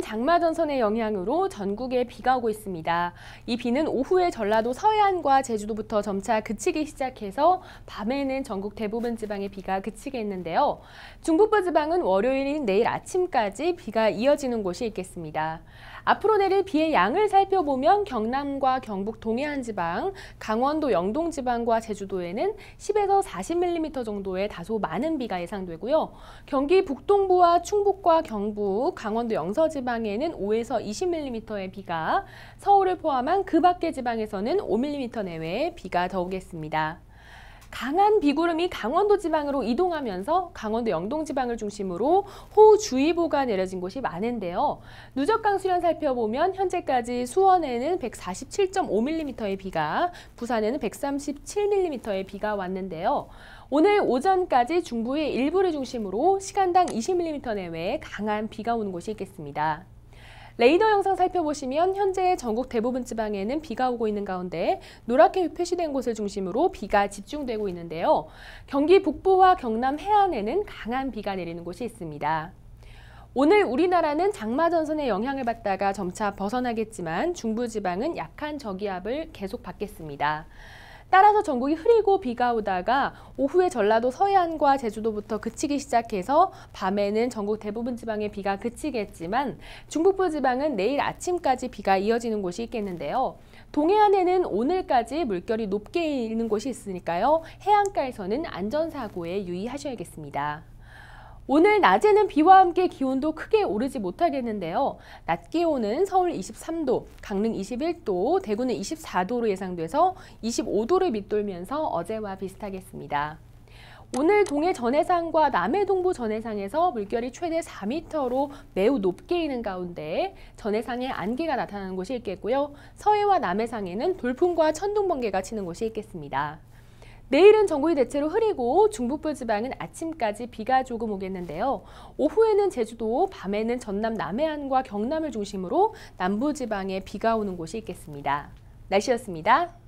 장마전선의 영향으로 전국에 비가 오고 있습니다. 이 비는 오후에 전라도 서해안과 제주도부터 점차 그치기 시작해서 밤에는 전국 대부분 지방에 비가 그치겠는데요. 중북부 지방은 월요일인 내일 아침까지 비가 이어지는 곳이 있겠습니다. 앞으로 내릴 비의 양을 살펴보면 경남과 경북 동해안 지방, 강원도 영동 지방과 제주도에는 10에서 40mm 정도의 다소 많은 비가 예상되고요. 경기 북동부와 충북과 경북, 강원도 영서 지방에는 5에서 20mm의 비가, 서울을 포함한 그 밖의 지방에서는 5mm 내외의 비가 더 오겠습니다. 강한 비구름이 강원도 지방으로 이동하면서 강원도 영동 지방을 중심으로 호우주의보가 내려진 곳이 많은데요. 누적 강 수량 살펴보면 현재까지 수원에는 147.5mm의 비가, 부산에는 137mm의 비가 왔는데요. 오늘 오전까지 중부의 일부를 중심으로 시간당 20mm 내외의 강한 비가 오는 곳이 있겠습니다. 레이더 영상 살펴보시면 현재 전국 대부분 지방에는 비가 오고 있는 가운데 노랗게 표시된 곳을 중심으로 비가 집중되고 있는데요. 경기 북부와 경남 해안에는 강한 비가 내리는 곳이 있습니다. 오늘 우리나라는 장마전선의 영향을 받다가 점차 벗어나겠지만 중부지방은 약한 저기압을 계속 받겠습니다. 따라서 전국이 흐리고 비가 오다가 오후에 전라도 서해안과 제주도부터 그치기 시작해서 밤에는 전국 대부분 지방에 비가 그치겠지만 중북부 지방은 내일 아침까지 비가 이어지는 곳이 있겠는데요. 동해안에는 오늘까지 물결이 높게 있는 곳이 있으니까요. 해안가에서는 안전사고에 유의하셔야겠습니다. 오늘 낮에는 비와 함께 기온도 크게 오르지 못하겠는데요. 낮 기온은 서울 23도, 강릉 21도, 대구는 24도로 예상돼서 25도를 밑돌면서 어제와 비슷하겠습니다. 오늘 동해 전해상과 남해 동부 전해상에서 물결이 최대 4m로 매우 높게 있는 가운데 전해상에 안개가 나타나는 곳이 있겠고요. 서해와 남해상에는 돌풍과 천둥 번개가 치는 곳이 있겠습니다. 내일은 전국이 대체로 흐리고 중북부 지방은 아침까지 비가 조금 오겠는데요. 오후에는 제주도, 밤에는 전남 남해안과 경남을 중심으로 남부 지방에 비가 오는 곳이 있겠습니다. 날씨였습니다.